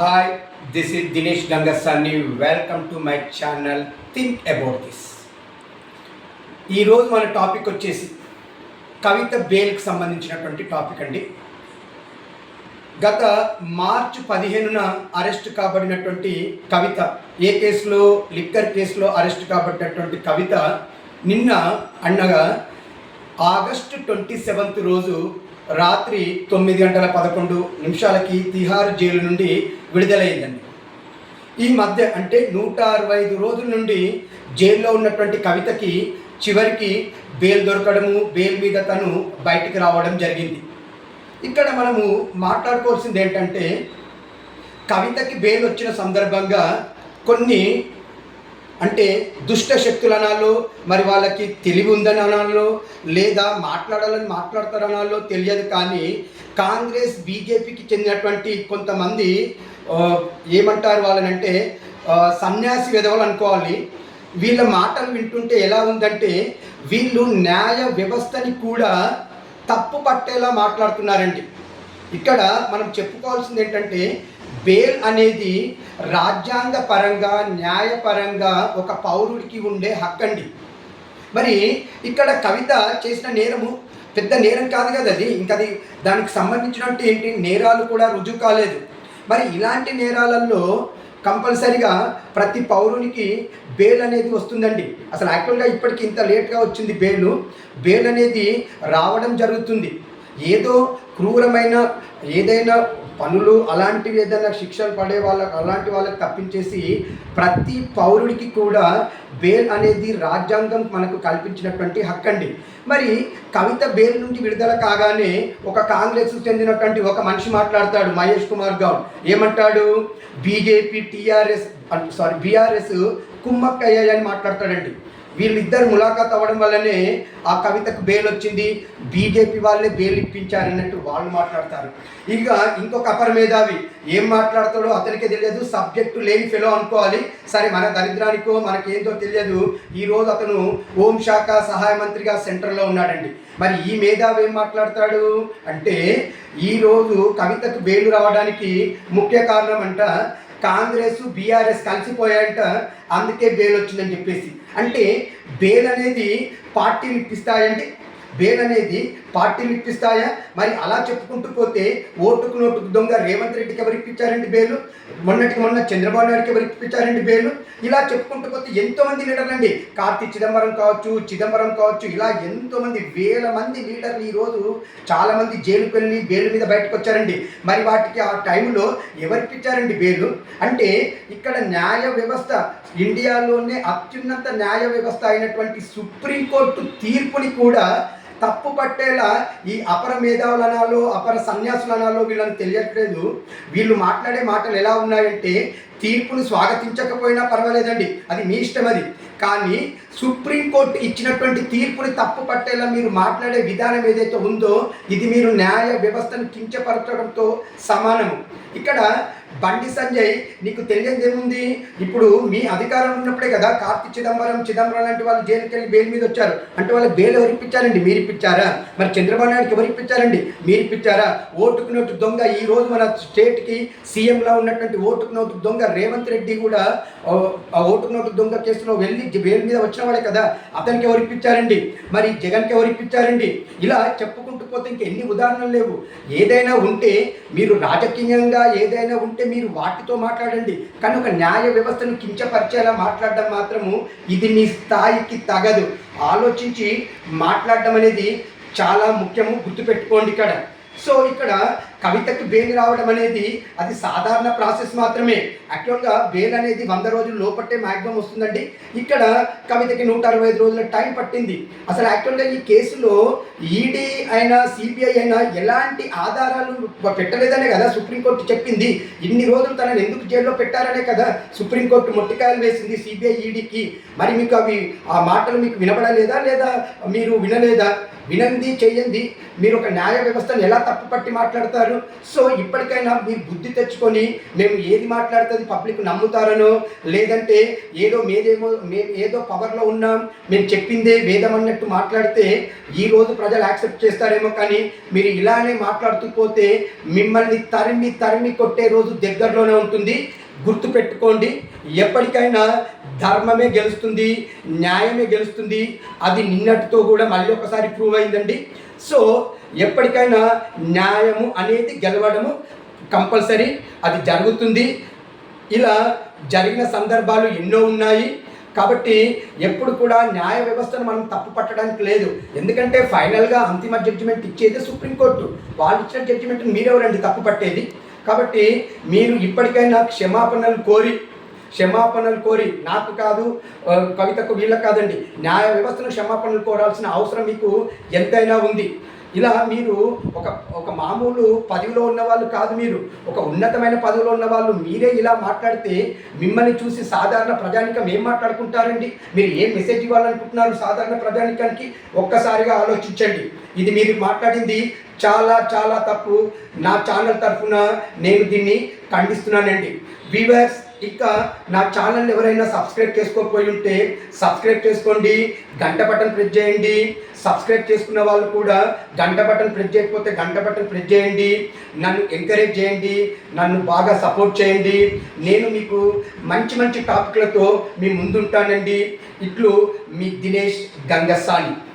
Hi this is Dinesh Gangaswamy welcome to my channel think about this ఈరోజు మన topic వచ్చేసి కవిత బేల్కి సంబంధించినటువంటి topic అండి. గత మార్చి పదిహేనున అరెస్ట్ కాబడినటువంటి కవిత ఏ కేసులో లిక్కర్ కేసులో అరెస్ట్ కాబడినటువంటి కవిత నిన్న అనగా ఆగస్టు ట్వంటీ సెవెంత్ రోజు రాత్రి తొమ్మిది గంటల పదకొండు నిమిషాలకి తిహార్ జైలు నుండి విడుదలైందండి. ఈ మధ్య అంటే నూట అరవై ఐదు రోజుల నుండి జైల్లో ఉన్నటువంటి కవితకి చివరికి బెయిల్ దొరకడము బెయిల్ మీద తను బయటికి రావడం జరిగింది. ఇక్కడ మనము మాట్లాడుకోవాల్సింది ఏంటంటే కవితకి బెయిల్ వచ్చిన సందర్భంగా కొన్ని అంటే దుష్ట శక్తులు అనాలో మరి వాళ్ళకి తెలివి ఉందని అనాలో లేదా మాట్లాడాలని మాట్లాడతారనాలో తెలియదు కానీ కాంగ్రెస్ బీజేపీకి చెందినటువంటి కొంతమంది ఏమంటారు వాళ్ళనంటే సన్యాసి విధవలు అనుకోవాలి. వీళ్ళ మాటలు వింటుంటే ఎలా ఉందంటే వీళ్ళు న్యాయ వ్యవస్థని కూడా తప్పు పట్టేలా మాట్లాడుతున్నారండి. ఇక్కడ మనం చెప్పుకోవాల్సింది ఏంటంటే బేల్ అనేది రాజ్యాంగ పరంగా న్యాయపరంగా ఒక పౌరుడికి ఉండే హక్కండి. మరి ఇక్కడ కవిత చేసిన నేరము పెద్ద నేరం కాదు కదా అది. ఇంకా అది దానికి సంబంధించినట్టు ఏంటి? నేరాలు కూడా రుజువు కాలేదు. మరి ఇలాంటి నేరాలలో కంపల్సరిగా ప్రతి పౌరునికి బెయిల్ అనేది వస్తుందండి. అసలు యాక్చువల్గా ఇప్పటికి ఇంత లేట్గా వచ్చింది బెయిల్ బెయిల్ అనేది రావడం జరుగుతుంది. ఏదో క్రూరమైన ఏదైనా పనులు అలాంటివి ఏదైనా శిక్షలు పడే వాళ్ళకు అలాంటి వాళ్ళకి తప్పించేసి ప్రతి పౌరుడికి కూడా బెయిల్ అనేది రాజ్యాంగం మనకు కల్పించినటువంటి హక్కండి. మరి కవిత బెయిల్ నుండి విడుదల కాగానే ఒక కాంగ్రెస్ చెందినటువంటి ఒక మనిషి మాట్లాడతాడు మహేష్ కుమార్ గౌడ్. ఏమంటాడు? బీజేపీ టీఆర్ఎస్ సారీ బీఆర్ఎస్ కుమ్మక్కయ్యాయని మాట్లాడతాడండి. వీళ్ళిద్దరు ములాఖాత్ అవ్వడం వల్లనే ఆ కవితకు బెయిల్ వచ్చింది బీజేపీ వాళ్ళే బెయిల్ ఇప్పించారన్నట్టు వాళ్ళు మాట్లాడతారు. ఇక ఇంకొక అపర మేధావి ఏం మాట్లాడతాడో అతనికే తెలియదు. సబ్జెక్టు లేని ఫెలో అనుకోవాలి. సరే మన దరిద్రానికో మనకేందో తెలియదు. ఈరోజు అతను హోంశాఖ సహాయ మంత్రిగా సెంటర్లో ఉన్నాడండి. మరి ఈ మేధావి ఏం మాట్లాడతాడు అంటే ఈరోజు కవితకు బెయిల్ రావడానికి ముఖ్య కారణం అంట కాంగ్రెస్ బీఆర్ఎస్ కలిసిపోయాయంట అందుకే బెయిల్ వచ్చిందని చెప్పేసి. అంటే బెయిల్ అనేది పార్టీలు ఇప్పిస్తాయంటే బేన్ అనేది పార్టీలు ఇప్పిస్తాయా? మరి అలా చెప్పుకుంటూ పోతే ఓటుకు నోటుకు దొంగ రేవంత్ రెడ్డికి ఎవరు ఇప్పించారండి బేలు? మొన్నటికి మొన్న చంద్రబాబు నాయుడికి ఎవరు ఇప్పించారండి బేలు? ఇలా చెప్పుకుంటూ పోతే ఎంతోమంది లీడర్లండి. కార్తీ చిదంబరం కావచ్చు చిదంబరం కావచ్చు ఇలా ఎంతోమంది వేల మంది లీడర్లు ఈరోజు చాలామంది జైలుకు వెళ్ళి బేలు మీద బయటకు వచ్చారండి. మరి వాటికి ఆ టైంలో ఎవరికి ఇచ్చారండి అంటే ఇక్కడ న్యాయ వ్యవస్థ ఇండియాలోనే అత్యున్నత న్యాయ వ్యవస్థ అయినటువంటి సుప్రీంకోర్టు తీర్పుని కూడా తప్పు పట్టేలా ఈ అపర మేధావులనాలో అపర సన్యాసులనాలో వీళ్ళని తెలియట్లేదు. వీళ్ళు మాట్లాడే మాటలు ఎలా ఉన్నాయంటే తీర్పును స్వాగతించకపోయినా పర్వాలేదండి. అది మీ ఇష్టం అది. కానీ సుప్రీంకోర్టు ఇచ్చినటువంటి తీర్పుని తప్పు పట్టేలా మీరు మాట్లాడే విధానం ఏదైతే ఉందో ఇది మీరు న్యాయ వ్యవస్థను కించపరచడంతో సమానము. ఇక్కడ బండి సంజయ్ నీకు తెలియదు ఏముంది? ఇప్పుడు మీ అధికారం ఉన్నప్పుడే కదా కార్తి చిదంబరం చిదంబరం లాంటి వాళ్ళు జైలుకి వెళ్ళి బెయిల్ మీద వచ్చారు. అంటే వాళ్ళు బెయిల్ ఎవరు ఇప్పించారండి? మీరు ఇప్పించారా? మరి చంద్రబాబు నాయుడుకి ఎవరు ఇప్పించారండి? మీరు ఇప్పించారా? ఓటుకు నోటు దొంగ ఈ రోజు మన స్టేట్కి సీఎంలా ఉన్నటువంటి ఓటుకు నోటు దొంగ రేవంత్ రెడ్డి కూడా ఆ ఓటుకు నోటు దొంగ కేసులో వెళ్ళి బెయిల్ మీద వచ్చిన వాళ్ళే కదా? అతనికి ఎవరు ఇప్పించారండి? మరి జగన్కి ఎవరు ఇప్పించారండి? ఇలా చెప్పుకుంటూ పోతే ఇంక ఎన్ని ఉదాహరణలు లేవు. ఏదైనా ఉంటే మీరు రాజకీయంగా ఏదైనా ఉంటే మీరు వాటితో మాట్లాడండి. కానీ ఒక న్యాయ వ్యవస్థను కించపరిచేలా మాట్లాడడం మాత్రము ఇది మీ స్థాయికి తగదు. ఆలోచించి మాట్లాడడం అనేది చాలా ముఖ్యము గుర్తుపెట్టుకోండి ఇక్కడ. సో ఇక్కడ కవితకి బెయిల్ రావడం అనేది అది సాధారణ ప్రాసెస్ మాత్రమే. యాక్చువల్గా బెయిల్ అనేది వంద రోజుల లోపట్టే మ్యాక్సిమం వస్తుందండి. ఇక్కడ కవితకి నూట అరవై ఐదు రోజుల టైం పట్టింది. అసలు యాక్చువల్గా ఈ కేసులో ఈడీ అయినా సిబిఐ అయినా ఎలాంటి ఆధారాలు పెట్టలేదనే కదా సుప్రీంకోర్టు చెప్పింది. ఇన్ని రోజులు తనని ఎందుకు జైల్లో పెట్టారనే కదా సుప్రీంకోర్టు మొట్టికాయలు వేసింది సిబిఐ ఈడీకి మరి మీకు అవి ఆ మాటలు మీకు వినపడలేదా లేదా? మీరు వినలేదా? వినంది చేయండి. మీరు ఒక న్యాయ వ్యవస్థను ఎలా తప్పుపట్టి మాట్లాడతారు? మాట్లాడారు సో ఇప్పటికైనా మీ బుద్ధి తెచ్చుకొని మేము ఏది మాట్లాడుతుంది పబ్లిక్ నమ్ముతారనో లేదంటే ఏదో మేదేమో మేము ఏదో పవర్లో ఉన్నాం మేము చెప్పిందే వేదం అన్నట్టు మాట్లాడితే ఈ రోజు ప్రజలు యాక్సెప్ట్ చేస్తారేమో కానీ మీరు ఇలానే మాట్లాడుతూ పోతే మిమ్మల్ని తరిమి తరిమి కొట్టే రోజు దగ్గరలోనే ఉంటుంది. గుర్తు పెట్టుకోండి ఎప్పటికైనా ధర్మమే గెలుస్తుంది న్యాయమే గెలుస్తుంది. అది నిన్నటితో కూడా మళ్ళీ ఒకసారి ప్రూవ్ అయిందండి. సో ఎప్పటికైనా న్యాయము అనేది గెలవడము కంపల్సరీ అది జరుగుతుంది. ఇలా జరిగిన సందర్భాలు ఎన్నో ఉన్నాయి. కాబట్టి ఎప్పుడు కూడా న్యాయ వ్యవస్థను మనం తప్పు పట్టడానికి లేదు. ఎందుకంటే ఫైనల్గా అంతిమ జడ్జిమెంట్ ఇచ్చేది సుప్రీంకోర్టు వాళ్ళు ఇచ్చిన జడ్జిమెంట్ మీరెవరండి తప్పు పట్టేది? కాబట్టి మీరు ఇప్పటికైనా క్షమాపణలు కోరి క్షమాపణలు కోరి నాకు కాదు కవితకు వీళ్ళకు కాదండి న్యాయ వ్యవస్థను క్షమాపణలు కోరాల్సిన అవసరం మీకు ఎంతైనా ఉంది. ఇలా మీరు ఒక ఒక మామూలు పదవిలో ఉన్న వాళ్ళు కాదు మీరు. ఒక ఉన్నతమైన పదవిలో ఉన్న వాళ్ళు మీరే ఇలా మాట్లాడితే మిమ్మల్ని చూసి సాధారణ ప్రజానికం ఏం మాట్లాడుకుంటారండి? మీరు ఏం మెసేజ్ ఇవ్వాలనుకుంటున్నారు సాధారణ ప్రజానికానికి? ఒక్కసారిగా ఆలోచించండి. ఇది మీరు మాట్లాడింది చాలా చాలా తప్పు. నా ఛానల్ తరఫున నేను దీన్ని ఖండిస్తున్నానండి. వీవర్స్ ఇంకా నా ఛానల్ ఎవరైనా సబ్స్క్రైబ్ చేసుకోకపోయి ఉంటే సబ్స్క్రైబ్ చేసుకోండి. గంట బటన్ ప్రెస్ చేయండి. సబ్స్క్రైబ్ చేసుకున్న వాళ్ళు కూడా గంట బటన్ ప్రెస్ చేయకపోతే గంట బటన్ ప్రెస్ చేయండి. నన్ను ఎంకరేజ్ చేయండి. నన్ను బాగా సపోర్ట్ చేయండి. నేను మీకు మంచి మంచి టాపిక్లతో మీ ముందుంటానండి. ఇట్లు మీ దినేష్ గంగసాని.